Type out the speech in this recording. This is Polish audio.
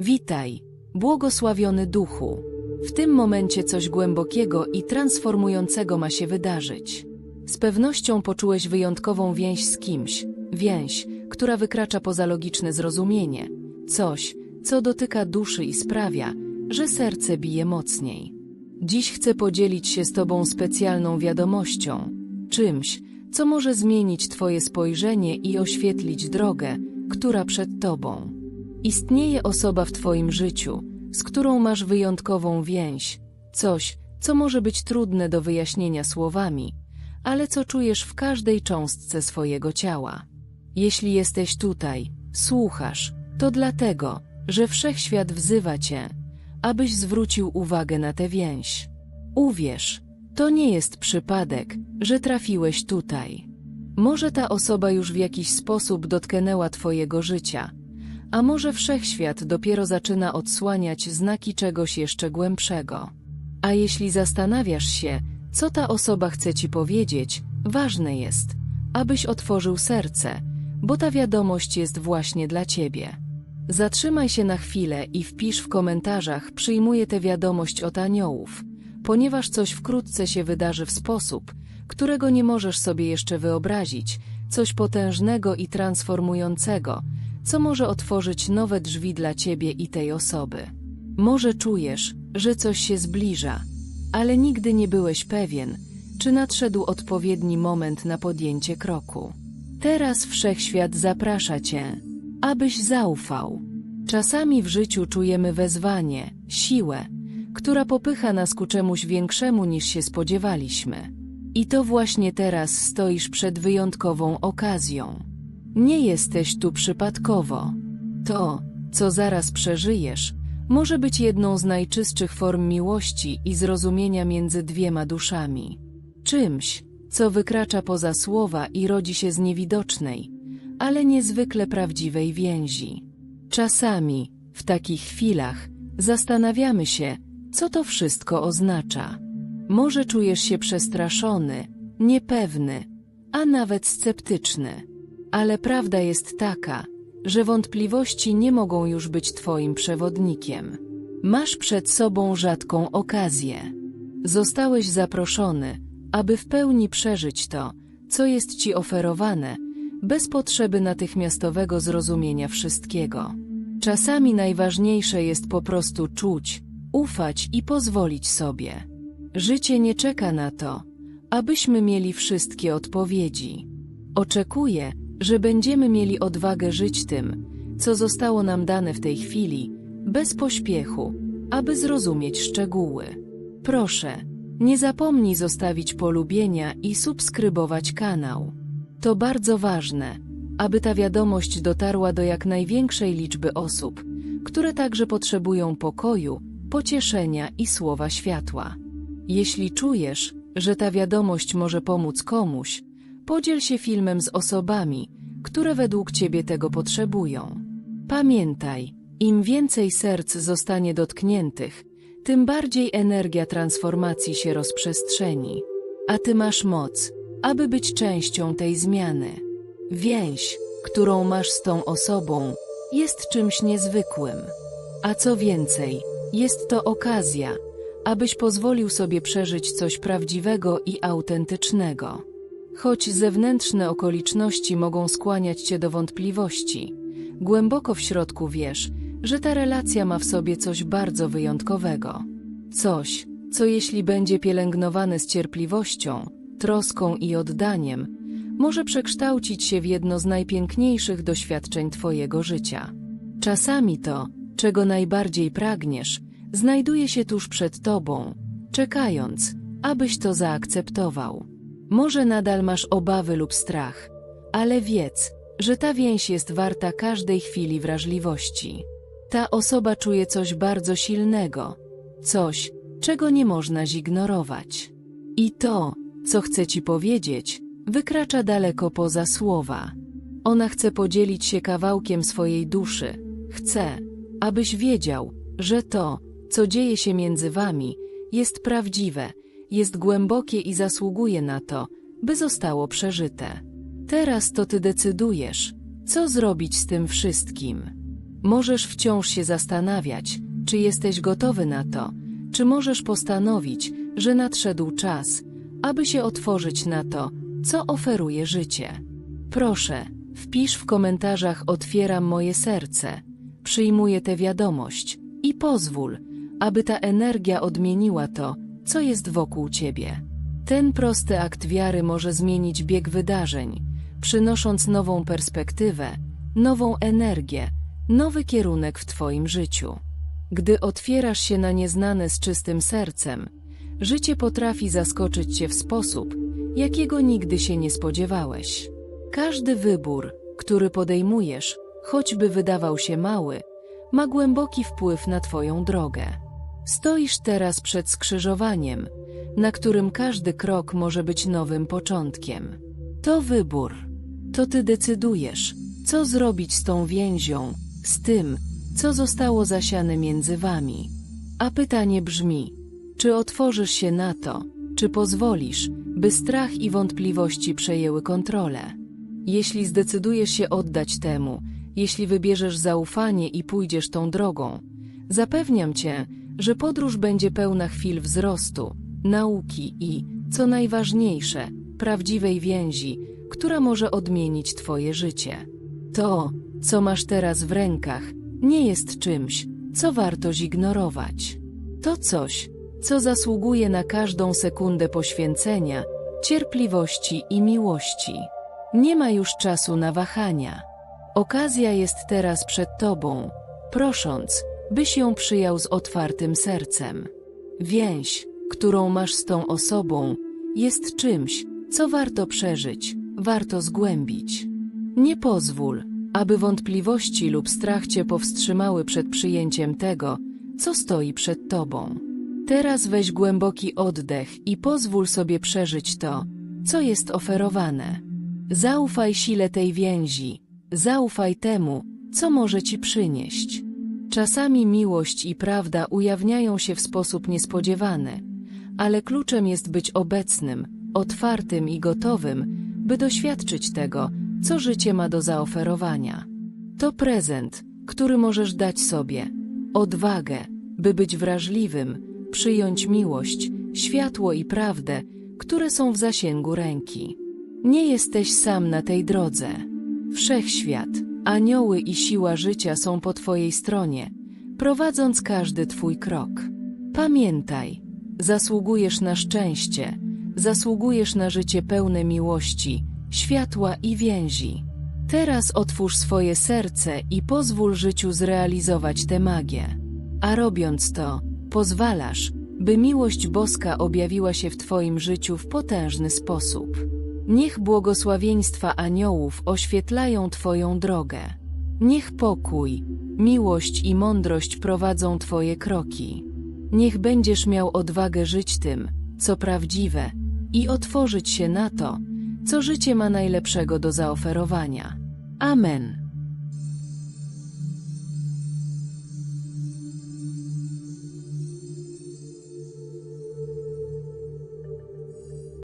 Witaj, błogosławiony duchu. W tym momencie coś głębokiego i transformującego ma się wydarzyć. Z pewnością poczułeś wyjątkową więź z kimś, więź, która wykracza poza logiczne zrozumienie, coś, co dotyka duszy i sprawia, że serce bije mocniej. Dziś chcę podzielić się z Tobą specjalną wiadomością, czymś, co może zmienić Twoje spojrzenie i oświetlić drogę, która przed Tobą. Istnieje osoba w Twoim życiu, z którą masz wyjątkową więź, coś, co może być trudne do wyjaśnienia słowami, ale co czujesz w każdej cząstce swojego ciała. Jeśli jesteś tutaj, słuchasz, to dlatego, że wszechświat wzywa Cię, abyś zwrócił uwagę na tę więź. Uwierz, to nie jest przypadek, że trafiłeś tutaj. Może ta osoba już w jakiś sposób dotknęła Twojego życia, a może wszechświat dopiero zaczyna odsłaniać znaki czegoś jeszcze głębszego. A jeśli zastanawiasz się, co ta osoba chce Ci powiedzieć, ważne jest, abyś otworzył serce, bo ta wiadomość jest właśnie dla Ciebie. Zatrzymaj się na chwilę i wpisz w komentarzach przyjmuję tę wiadomość od aniołów, ponieważ coś wkrótce się wydarzy w sposób, którego nie możesz sobie jeszcze wyobrazić, coś potężnego i transformującego, co może otworzyć nowe drzwi dla Ciebie i tej osoby. Może czujesz, że coś się zbliża, ale nigdy nie byłeś pewien, czy nadszedł odpowiedni moment na podjęcie kroku. Teraz wszechświat zaprasza Cię, abyś zaufał. Czasami w życiu czujemy wezwanie, siłę, która popycha nas ku czemuś większemu niż się spodziewaliśmy. I to właśnie teraz stoisz przed wyjątkową okazją. Nie jesteś tu przypadkowo. To, co zaraz przeżyjesz, może być jedną z najczystszych form miłości i zrozumienia między dwiema duszami. Czymś, co wykracza poza słowa i rodzi się z niewidocznej, ale niezwykle prawdziwej więzi. Czasami, w takich chwilach, zastanawiamy się, co to wszystko oznacza. Może czujesz się przestraszony, niepewny, a nawet sceptyczny. Ale prawda jest taka, że wątpliwości nie mogą już być Twoim przewodnikiem. Masz przed sobą rzadką okazję. Zostałeś zaproszony, aby w pełni przeżyć to, co jest Ci oferowane, bez potrzeby natychmiastowego zrozumienia wszystkiego. Czasami najważniejsze jest po prostu czuć, ufać i pozwolić sobie. Życie nie czeka na to, abyśmy mieli wszystkie odpowiedzi. Oczekuje, że będziemy mieli odwagę żyć tym, co zostało nam dane w tej chwili, bez pośpiechu, aby zrozumieć szczegóły. Proszę, nie zapomnij zostawić polubienia i subskrybować kanał. To bardzo ważne, aby ta wiadomość dotarła do jak największej liczby osób, które także potrzebują pokoju, pocieszenia i słowa światła. Jeśli czujesz, że ta wiadomość może pomóc komuś, podziel się filmem z osobami, które według Ciebie tego potrzebują. Pamiętaj, im więcej serc zostanie dotkniętych, tym bardziej energia transformacji się rozprzestrzeni. A Ty masz moc, aby być częścią tej zmiany. Więź, którą masz z tą osobą, jest czymś niezwykłym. A co więcej, jest to okazja, abyś pozwolił sobie przeżyć coś prawdziwego i autentycznego. Choć zewnętrzne okoliczności mogą skłaniać cię do wątpliwości, głęboko w środku wiesz, że ta relacja ma w sobie coś bardzo wyjątkowego. Coś, co jeśli będzie pielęgnowane z cierpliwością, troską i oddaniem, może przekształcić się w jedno z najpiękniejszych doświadczeń Twojego życia. Czasami to, czego najbardziej pragniesz, znajduje się tuż przed Tobą, czekając, abyś to zaakceptował. Może nadal masz obawy lub strach, ale wiedz, że ta więź jest warta każdej chwili wrażliwości. Ta osoba czuje coś bardzo silnego, coś, czego nie można zignorować. I to, co chce ci powiedzieć, wykracza daleko poza słowa. Ona chce podzielić się kawałkiem swojej duszy. Chce, abyś wiedział, że to, co dzieje się między wami, jest prawdziwe, jest głębokie i zasługuje na to, by zostało przeżyte. Teraz to ty decydujesz, co zrobić z tym wszystkim. Możesz wciąż się zastanawiać, czy jesteś gotowy na to, czy możesz postanowić, że nadszedł czas, aby się otworzyć na to, co oferuje życie. Proszę, wpisz w komentarzach otwieram moje serce, przyjmuję tę wiadomość i pozwól, aby ta energia odmieniła to, co jest wokół ciebie. Ten prosty akt wiary może zmienić bieg wydarzeń, przynosząc nową perspektywę, nową energię, nowy kierunek w Twoim życiu. Gdy otwierasz się na nieznane z czystym sercem, życie potrafi zaskoczyć Cię w sposób, jakiego nigdy się nie spodziewałeś. Każdy wybór, który podejmujesz, choćby wydawał się mały, ma głęboki wpływ na Twoją drogę. Stoisz teraz przed skrzyżowaniem, na którym każdy krok może być nowym początkiem. To wybór. To Ty decydujesz, co zrobić z tą więzią, z tym, co zostało zasiane między Wami. A pytanie brzmi, czy otworzysz się na to, czy pozwolisz, by strach i wątpliwości przejęły kontrolę? Jeśli zdecydujesz się oddać temu, jeśli wybierzesz zaufanie i pójdziesz tą drogą, zapewniam Cię, że podróż będzie pełna chwil wzrostu, nauki i, co najważniejsze, prawdziwej więzi, która może odmienić Twoje życie. To, co masz teraz w rękach, nie jest czymś, co warto zignorować. To coś, co zasługuje na każdą sekundę poświęcenia, cierpliwości i miłości. Nie ma już czasu na wahania. Okazja jest teraz przed Tobą, prosząc, byś ją przyjął z otwartym sercem. Więź, którą masz z tą osobą, jest czymś, co warto przeżyć, warto zgłębić. Nie pozwól, aby wątpliwości lub strach cię powstrzymały przed przyjęciem tego, co stoi przed tobą. Teraz weź głęboki oddech i pozwól sobie przeżyć to, co jest oferowane. Zaufaj sile tej więzi, zaufaj temu, co może ci przynieść. Czasami miłość i prawda ujawniają się w sposób niespodziewany, ale kluczem jest być obecnym, otwartym i gotowym, by doświadczyć tego, co życie ma do zaoferowania. To prezent, który możesz dać sobie, odwagę, by być wrażliwym, przyjąć miłość, światło i prawdę, które są w zasięgu ręki. Nie jesteś sam na tej drodze. Wszechświat, anioły i siła życia są po Twojej stronie, prowadząc każdy Twój krok. Pamiętaj, zasługujesz na szczęście, zasługujesz na życie pełne miłości, światła i więzi. Teraz otwórz swoje serce i pozwól życiu zrealizować tę magię. A robiąc to, pozwalasz, by miłość boska objawiła się w Twoim życiu w potężny sposób. Niech błogosławieństwa aniołów oświetlają Twoją drogę. Niech pokój, miłość i mądrość prowadzą Twoje kroki. Niech będziesz miał odwagę żyć tym, co prawdziwe, i otworzyć się na to, co życie ma najlepszego do zaoferowania. Amen.